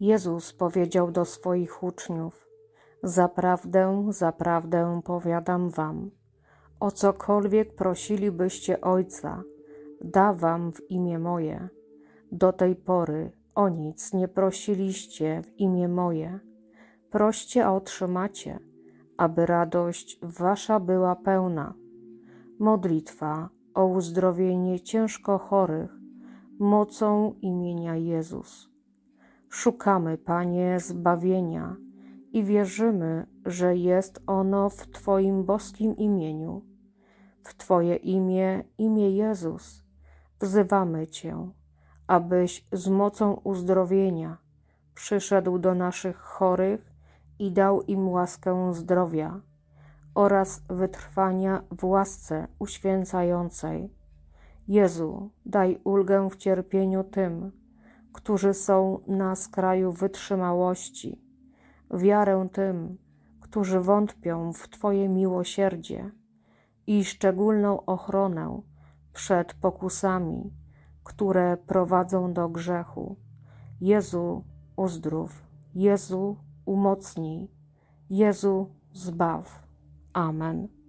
Jezus powiedział do swoich uczniów: Zaprawdę, zaprawdę powiadam wam, o cokolwiek prosilibyście Ojca, da wam w imię moje. Do tej pory o nic nie prosiliście w imię moje. Proście, a otrzymacie, aby radość wasza była pełna. Modlitwa o uzdrowienie ciężko chorych mocą imienia Jezus. Szukamy, Panie, zbawienia i wierzymy, że jest ono w Twoim boskim imieniu. W Twoje imię, imię Jezus, wzywamy Cię, abyś z mocą uzdrowienia przyszedł do naszych chorych i dał im łaskę zdrowia oraz wytrwania w łasce uświęcającej. Jezu, daj ulgę w cierpieniu tym, którzy są na skraju wytrzymałości, wiarę tym, którzy wątpią w Twoje miłosierdzie i szczególną ochronę przed pokusami, które prowadzą do grzechu. Jezu, uzdrów, Jezu, umocnij, Jezu, zbaw. Amen.